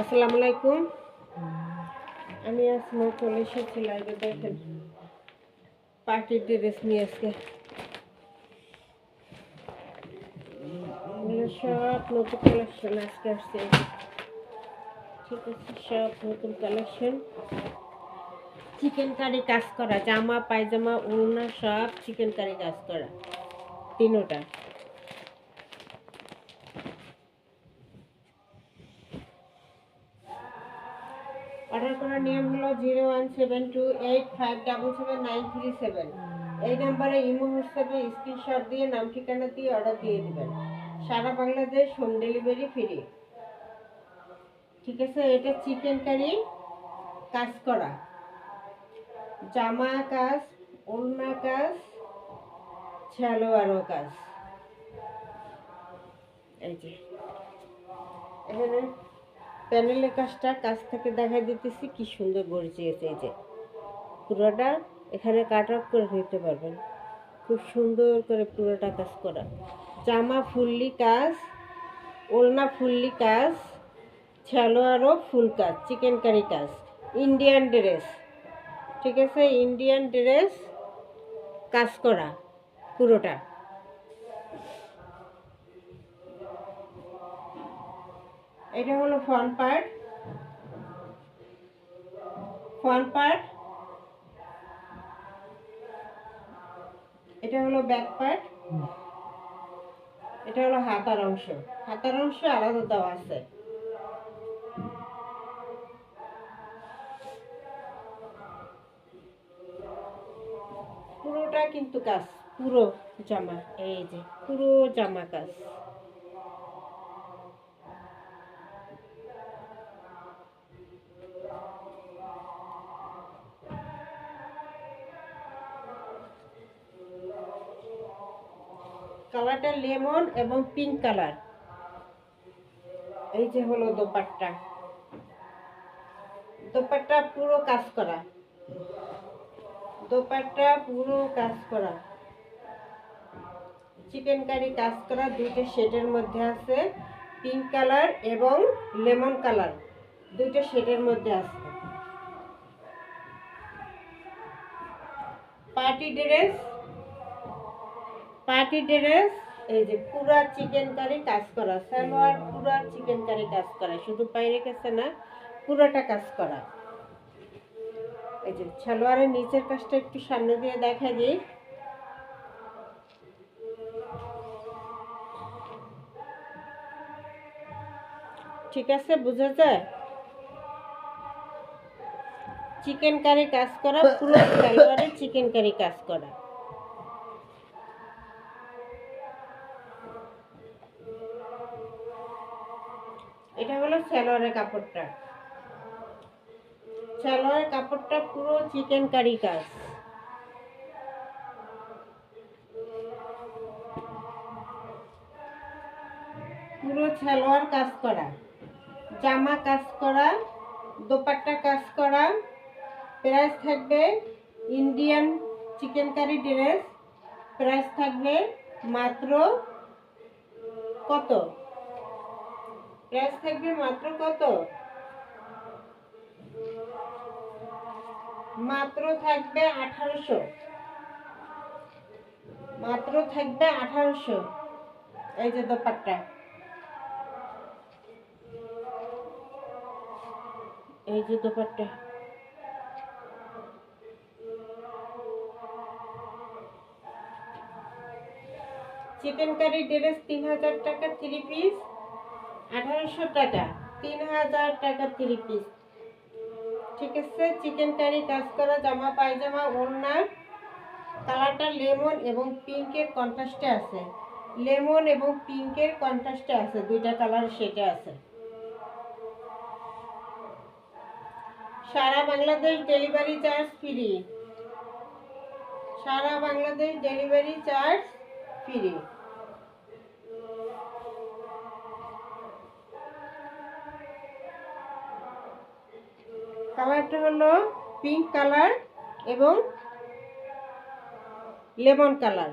আসসালামু আলাইকুম। আমি আসমা চলে এসেছি লাইভে পার্টির ড্রেস নিয়ে আজকে। সব নতুন কালেকশন আজকে আসছে। ঠিক আছে, সব নতুন কালেকশন চিকেন কারি কাজ করা, জামা, পায়জামা, ওড়না, সব চিকেন কারি কাজ করা। তিনোটা অর্ডার হলো zero one seven two eight five double seven nine three seven. এই নাম্বারে ইমো, হোয়াটসঅ্যাপে স্ক্রিনশট দিয়ে নাম, ঠিকানা দিয়ে অর্ডার দিয়ে দেবেন। সারা বাংলাদেশ হোম ডেলিভারি ফ্রি ঠিক আছে, এটা চিকেন কারি কাজ করা। জামা কাজ, ওড়না কাজ সালোয়ারও কাজ। এই যে, এখানে প্যানেলের কাজটা কাছ থেকে দেখা দিতেছি কি সুন্দর গড়িয়েছে এই যে। পুরোটা এখানে কাট অফ করে নিতে পারবেন। খুব সুন্দর করে পুরোটা কাজ করা। জামা ফুললি কাজ, ওলনা ফুললি কাজ, সালোয়ারও ফুল কাজ চিকেন কারি কাজ ইন্ডিয়ান ড্রেস ঠিক আছে? ইন্ডিয়ান ড্রেস কাজ করা পুরোটা। এটা হলো ফ্রন্ট পার্ট ফ্রন্ট পার্ট এটা হলো ব্যাক পার্ট এটা হলো হাতার অংশ। হাতার অংশ আলাদা দেওয়া আছে। পুরোটা কিন্তু কাজ, পুরো জামা, এই যে পুরো জামা কাজ। লেমন এবং পিঙ্ক কালার। এই যে হলো দোপাট্টা। দোপাট্টা পুরো কাজ করা। দোপাট্টা পুরো কাজ করা। চিকেন কারি কাজ করা দুইটা শেডের মধ্যে আছে, পিঙ্ক কালার এবং লেমন কালার দুইটা শেডের মধ্যে আছে। পার্টি ড্রেস পার্টি ড্রেস এই যে পুরা চিকেন কারি কাজ করা, সালোয়ার পুরা চিকেন কারি কাজ করা, শুধু বাইরে গেছে না, পুরোটা কাজ করা। এই যে সালোয়ারের নিচের কাজটা একটু সামনে দিয়ে দেখা দিই। ঠিক আছে, বোঝা যায়? চিকেন কারি কাজ করা, পুরো সালোয়ারে চিকেন কারি কাজ করা। এটা হলো সালোয়ারের কাপড়টা। সালোয়ারের কাপড়টা পুরো চিকেন কারি কাজ। পুরো সালোয়ার কাজ করা। জামা কাজ করা, দোপাট্টা কাজ করা। প্রাইস থাকবে Indian chicken curry dress. Price থাকবে মাত্র কত? প্রাইস থাকবে মাত্র কত? মাত্র থাকবে আঠারোশো। মাত্র থাকবে আঠারোশো। এই যে দোপাট্টা। এই যে দোপাট্টা। চিকেন কারি ড্রেস তিন হাজার টাকা থ্রি পিস আঠারোশো টাকা, তিন হাজার টাকা থ্রি পিস ঠিক আছে চিকেন কারি কাজ করা জামা, পায়জামা, ওড়না, কালারটা লেমন এবং পিঙ্কের কন্ট্রাস্টে আছে। লেমন এবং পিঙ্কের কন্ট্রাস্টে আছে, দুইটা কালার সেটে আছে। সারা বাংলাদেশ ডেলিভারি চার্জ ফ্রি সারা বাংলাদেশ ডেলিভারি চার্জ ফ্রি কালারটা হলো পিঙ্ক কালার এবং লেমন কালার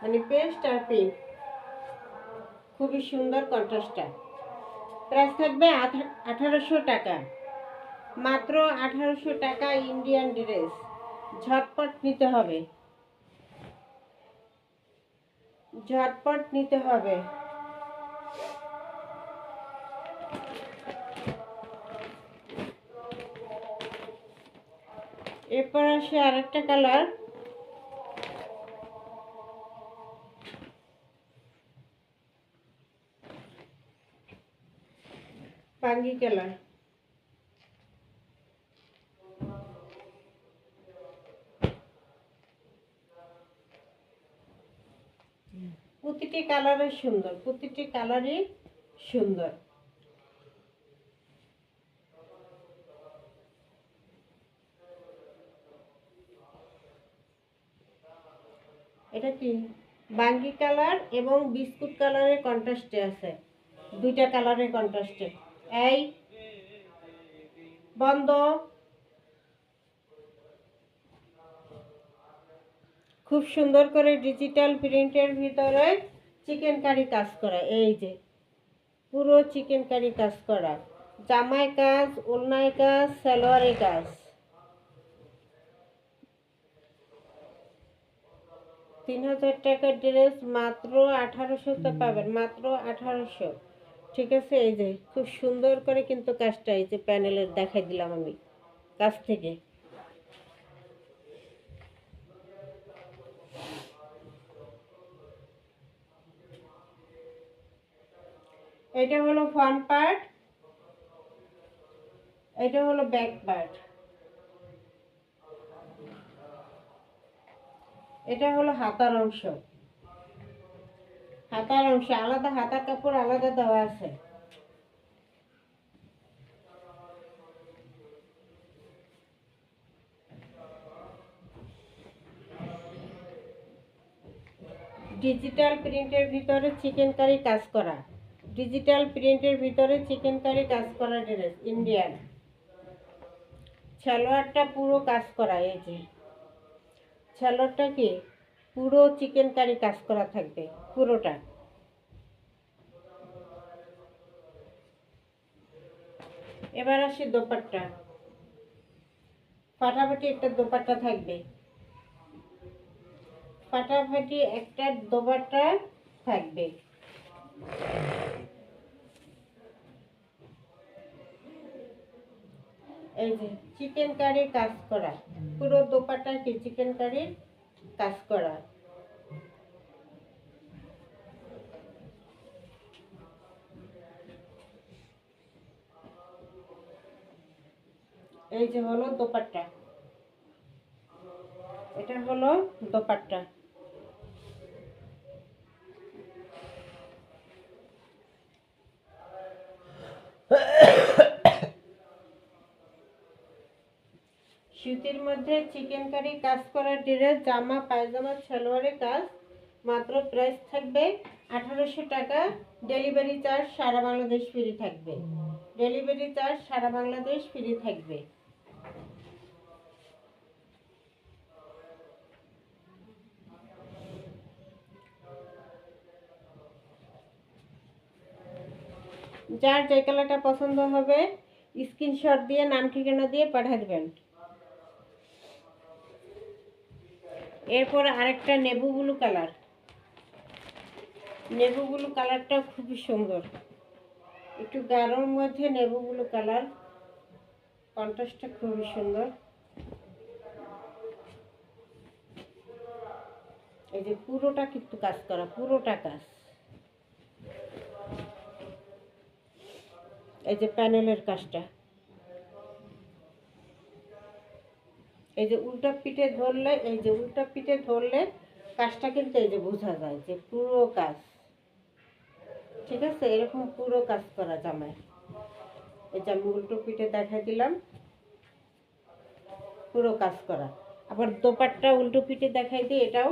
মানে পেস্ট আর পিঙ্ক খুবই সুন্দর কন্ট্রাস্টটা প্রাইস থাকবে আঠারোশো টাকা। মাত্র আঠারোশো টাকা ইন্ডিয়ান ড্রেস ঝটপট নিতে হবে। ঝটপট নিতে হবে। এরপর আসে আরেকটা কালার। পাঙ্গি কালার। প্রতিটি কালারই সুন্দর প্রতিটি কালারই সুন্দর। এটা কি? বাঙ্গি কালার এবং বিস্কুট কালারের কন্ট্রাস্টে আছে। দুইটা কালারের কন্ট্রাস্টে এই বন্ধ। খুব সুন্দর করে ডিজিটাল প্রিন্টের ভিতরে চিকেন কারি কাজ করা। এই যে, পুরো চিকেন কারি কাজ করা। জামায় কাজ ওলনায় কাজ সালোয়ারে কাজ। তিন হাজার টাকার ড্রেস মাত্র আঠারোশোতে পাবেন, মাত্র আঠারোশো। ঠিক আছে? এই যে, খুব সুন্দর করে কিন্তু কাজটা এই যে প্যানেলের দেখাই দিলাম আমি, কাছ থেকে। এটা হলো ফ্রন্ট পার্ট এটা হলো ব্যাক পার্ট এটা হলো হাতার অংশ। হাতার অংশ আলাদা হাতার কাপড় আলাদা দেওয়া আছে। ডিজিটাল প্রিন্টের ভিতরে চিকেন কারি কাজ করা। ডিজিটাল প্রিন্টের ভিতরে চিকেন কারি কাজ করা ড্রেস ইন্ডিয়ান সালোয়ারটা পুরো কাজ করা, এই যে। সালোয়ারটা কি? পুরো চিকেন কারি কাজ করা থাকবে, পুরোটা। এবার আসি দোপাট্টা। ফাটাফাটি একটা দোপাট্টা থাকবে। ফাটাফাটি একটা দোপাট্টা থাকবে। এই যে চিকেন কারির কাজ করা। পুরো দোপাটা কি চিকেন কারির কাজ করা। এই যে হলো দোপাট্টা। এটা হলো দোপাট্টা। সুতির মধ্যে চিকেন কারি কাজ করা ড্রেস জামা, পায়জামা, সালোয়ারের কাজ, মাত্র প্রাইস থাকবে আঠারোশো টাকা। ডেলিভারি চার্জ সারা বাংলাদেশ ফ্রি থাকবে। ডেলিভারি চার্জ সারা বাংলাদেশ ফ্রি থাকবে। যার যে কালারটা পছন্দ হবে স্ক্রিনশট দিয়ে, নাম ঠিকানা দিয়ে পাঠিয়ে দেবেন এরপর আরেকটা navy blue colour. Navy blue কালারটা খুবই সুন্দর। একটু গাঢ়র মধ্যে নেবু ব্লু কালার। কন্ট্রাস্টটা খুবই সুন্দর। এই যে পুরোটা কিন্তু কাজ করা, পুরোটা কাজ। এই যে প্যানেলের কাজটা। এই যে উল্টা পিঠে ধরলে, এই যে উল্টা পিঠে ধরলে কাজটা কিন্তু এই যে বোঝা যায় যে পুরো কাজ। ঠিক আছে? এরকম পুরো কাজ করা জামায় এই যে আমি উল্টো পিঠে দেখা দিলাম। পুরো কাজ করা। আবার দোপাট্টা উল্টো পিঠে দেখাই দিই, এটাও।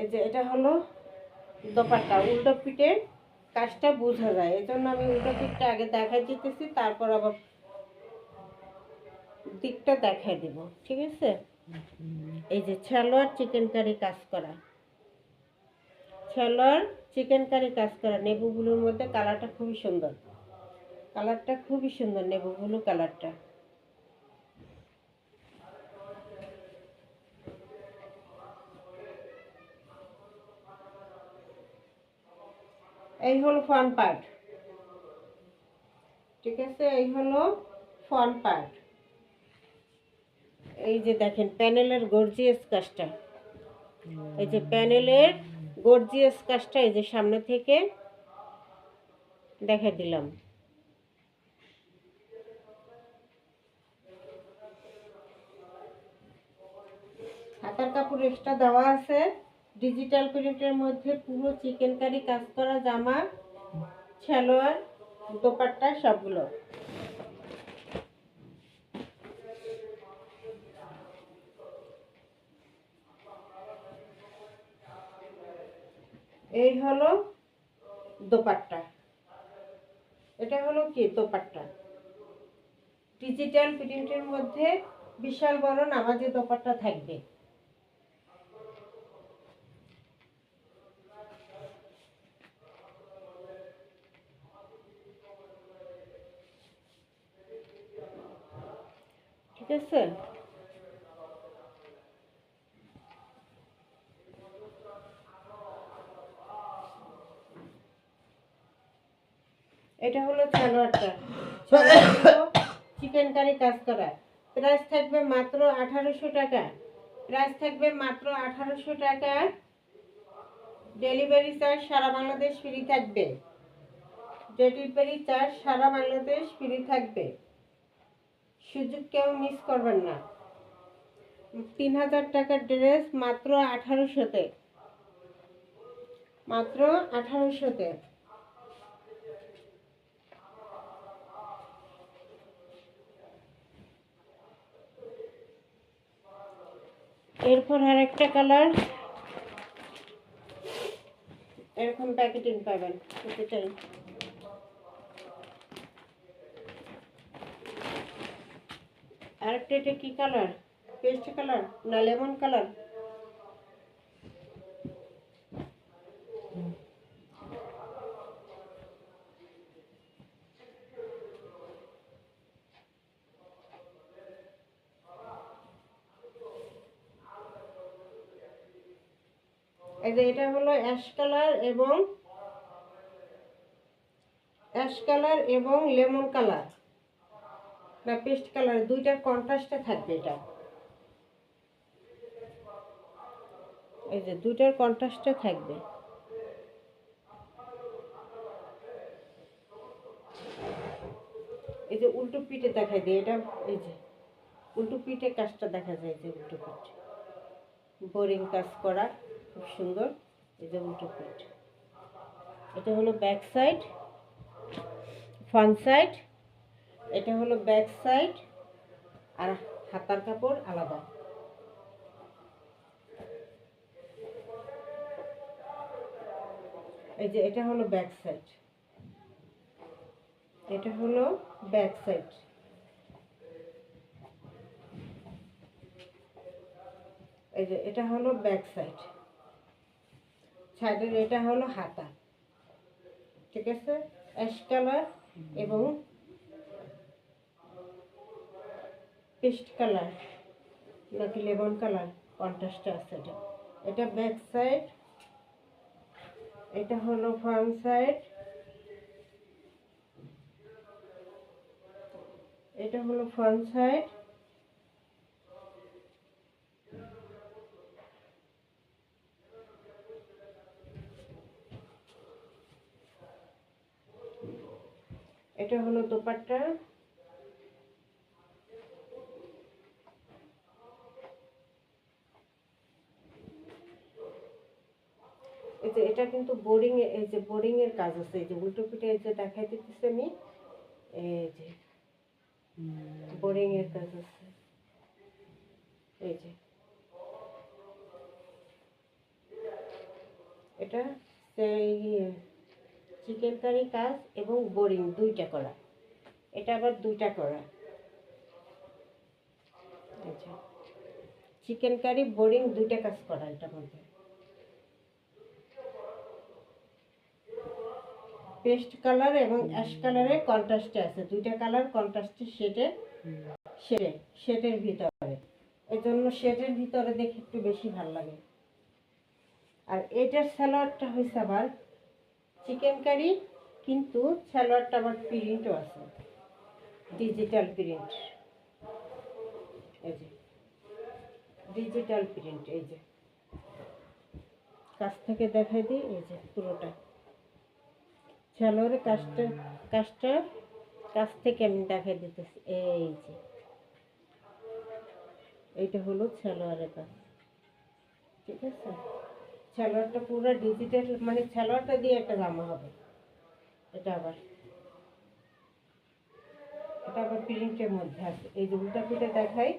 এই যে এটা হলো দোপাট্টা উল্টো পিঠে কাজটা বোঝা যায়। এই জন্য আমি উল্টো দিকটা আগে দেখাই দিতেছি, তারপর আবার দিকটা দেখাই দিব, ঠিক আছে? এই যে সালোয়ার চিকেন কারি কাজ করা। ছেলোয়ার চিকেন কারি কাজ করা, নেবুগুলোর মধ্যে কালারটা খুবই সুন্দর। কালারটা খুবই সুন্দর নেবু ব্লু কালারটা এই হলো ফ্রন্ট পার্ট ঠিক আছে? এই হলো ফ্রন্ট পার্ট এই যে দেখেন, প্যানেলের গর্জিয়াস কাজটা। এই যে প্যানেলের গর্জিয়াস কাজটা এই যে সামনে থেকে দেখা দিলাম। হাতার কাপড় এক্সট্রা দেওয়া আছে। ডিজিটাল প্রিন্টের মধ্যে পুরো চিকেন কারি কাজ করা জামা, সালোয়ার, দোপাট্টা সবগুলো। এই হলো দোপাট্টা। এটা হলো কি দোপাট্টা? ডিজিটাল প্রিন্টের মধ্যে বিশাল বড় নামাজি দোপাট্টা থাকবে। আছে এটা হলো সালোয়ারটা চিকেন কারি কাজ করা। প্রাইস থাকবে মাত্র আঠারোশো টাকা। প্রাইস থাকবে মাত্র আঠারোশো টাকা। ডেলিভারি চার্জ সারা বাংলাদেশ ফ্রি থাকবে। ডেলিভারি চার্জ সারা বাংলাদেশ ফ্রি থাকবে। সুযোগ কেউ মিস করবেন না। তিন হাজার টাকার ড্রেস মাত্র আঠারোশোতে। মাত্র আঠারোশোতে। এরপর আর একটা কালার এরকম প্যাকেটিং পাবেন আরেকটা এটা কি কালার পেস্ট কালার না লেমন কালার এটা হলো অ্যাশ কালার এবং অ্যাশ কালার এবং লেমন কালার না পেস্ট কালার দুইটার কন্ট্রাস্টে থাকবে এটা। এই যে, দুইটার কন্ট্রাস্টে থাকবে। এই যে, উল্টো পিঠে দেখাই দিই এটা, এই যে, উল্টো পিঠে কাজটা দেখা যায় যে, উল্টো পিঠ। বোরিং কাজ করা, খুব সুন্দর, এই যে, উল্টো পিঠ। এটা হলো ব্যাক সাইড ফ্রন্ট সাইড এটা হলো ব্যাক সাইড আর হাতার কাপড় আলাদা। এই যে এটা হলো ব্যাক সাইড। এটা হলো ব্যাক সাইড। এই যে এটা হলো ব্যাক সাইড। সাইডের এটা হলো হাতা। ঠিক আছে? অ্যাশ কালার এবং পেস্ট কালার নাকি লেমন কালার? কন্ট্রাস্টে আছে এটা। এটা ব্যাক সাইড, এটা হলো ফ্রন্ট সাইড, এটা হলো ফ্রন্ট সাইড, এটা হলো দোপাট্টা এই যে এটা কিন্তু বোরিং এই যে বোরিং এর কাজ আছে, এই যে উল্টো পিঠে যে দেখাই দিতেছি আমি, এই যে বোরিং এর কাজ আছে। এই যে। এটা সেই চিকেন কারি কাজ এবং বোরিং দুইটা করা। এটা আবার দুইটা করা। আচ্ছা চিকেন কারি বোরিং দুইটা কাজ করা এটার মধ্যে। পেস্ট কালার এবং অ্যাশ কালারের কন্ট্রাস্টে আছে। দুইটা কালার কন্ট্রাস্টে শেডে শেডে শেডের ভিতরে। এই জন্য শেডের ভিতরে দেখে একটু বেশি ভালো লাগে। আর এটার স্যালোয়ারটা হয়েছে আবার চিকেন কারি কিন্তু স্যালোয়ারটা আবার প্রিন্টও আছে। ডিজিটাল প্রিন্ট এই যে ডিজিটাল প্রিন্ট এই যে। কাছ থেকে দেখাই দিই এই যে পুরোটা। সালোয়ারের কাজটা কাজটা কাছ থেকে আমি দেখাই দিতেছি। এই যে। এইটা হলো সালোয়ারের কাজ। ঠিক আছে? সালোয়ারটা পুরো ডিজিটাল মানে সালোয়ারটা দিয়ে একটা জামা হবে। এটা আবার। এটা আবার প্রিন্টের মধ্যে আছে। এই যে উল্টা পিঠে দেখাই।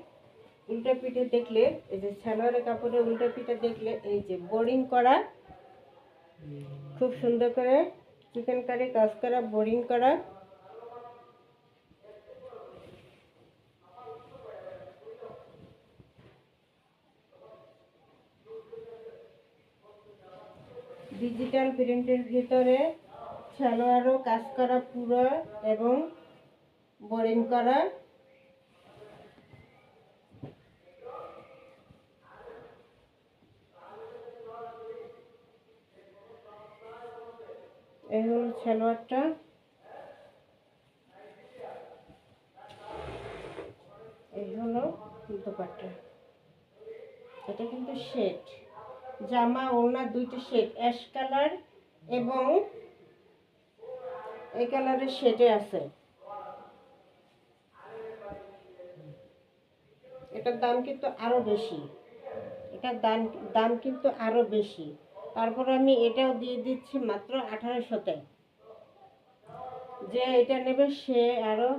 উল্টা পিঠে দেখলে, এই যে সালোয়ারের কাপড়ে উল্টা পিঠে দেখলে, এই যে বোরিং করা, খুব সুন্দর করে চিকেন কারি কাজ করা বোরিং করা। ডিজিটাল প্রিন্টের ভিতরে সালোয়ারও কাজ করা পুরো এবং বোরিং করা। এই হলো সালোয়ারটা এই হলো দোপাট্টা। এটা কিন্তু শেড। জামা, ওড়না দুইটি শেড, অ্যাশ কালার এবং এই কালারের শেডে আছে। এটার দাম কিন্তু আরও বেশি। এটার দাম দাম কিন্তু আরও বেশি। তারপর আমি এটাও দিয়ে দিচ্ছি মাত্র আঠারোশোতে যে এটা নেবে সে আরও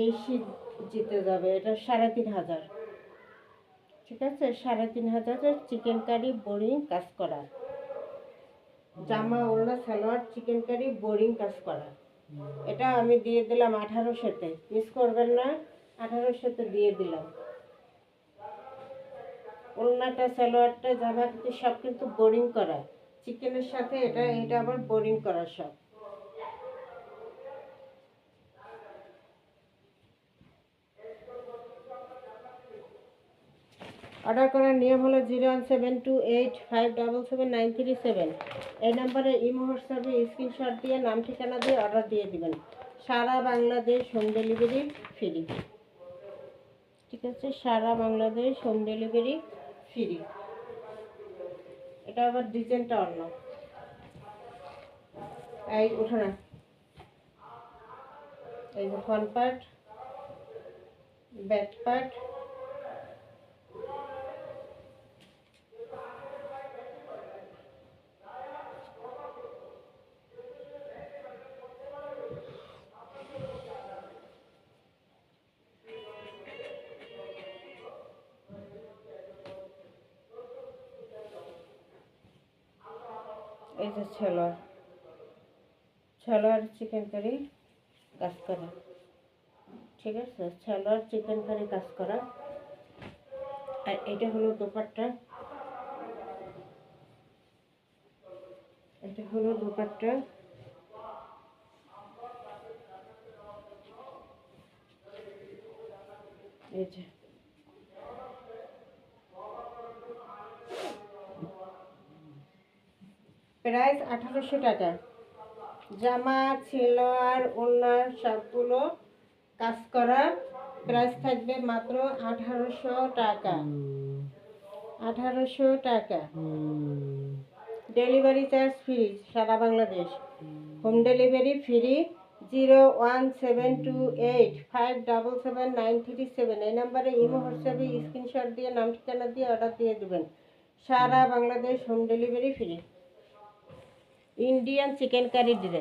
বেশি জিতে যাবে, এটা সাড়ে তিন হাজার। ঠিক আছে? সাড়ে তিন হাজারের চিকেন কারি বোরিং কাজ করা। জামা, ওড়না, সালোয়ার, চিকেন কারি বোরিং কাজ করা। এটা আমি দিয়ে দিলাম আঠারোশোতে মিস করবেন না আঠারোশোতে দিয়ে দিলাম। ওড়নাটা, সালোয়ারটা জামা কিন্তু সব কিন্তু বোরিং করা। চিকেনের সাথে এটা এটা আবার বোরিং করা সব। অর্ডার করার নিয়ম হলো zero one seven two eight five double seven nine three seven. এই নাম্বারে ইমো হোয়াটসঅ্যাপে স্ক্রিনশট দিয়ে নাম, ঠিকানা দিয়ে অর্ডার দিয়ে দিবেন। সারা বাংলাদেশ হোম ডেলিভারি ফ্রি ঠিক আছে? সারা বাংলাদেশ হোম ডেলিভারি ফ্রি। এটা আবার ডিজাইনটা অন্য এই উঠো না। এই যে ফ্রন্ট পার্ট ব্যাক পার্ট এই যে ছেলোয়ার ছেলোয়ার চিকেন কারি কাজ করা। ঠিক আছে? ছেলোয়ার চিকেন কারি কাজ করা। আর এটা হলো দোপাট্টা। এটা হলো দোপাট্টা এই যে প্রাইস আঠারোশো টাকা। জামা ছিলোয়ার ওনার সবগুলো কাজ করা প্রাইস থাকবে মাত্র আঠারোশো টাকা। আঠারোশো টাকা। ডেলিভারি চার্জ ফ্রি সারা Bangladesh. Home delivery free zero one seven two eight five double seven nine three seven. এই নাম্বারে ইমো, হোয়াটসঅ্যাপে স্ক্রিনশট দিয়ে নাম ঠিকানা দিয়ে অর্ডার দিয়ে দেবেন। সারা Bangladesh home delivery free. Indian chicken curry design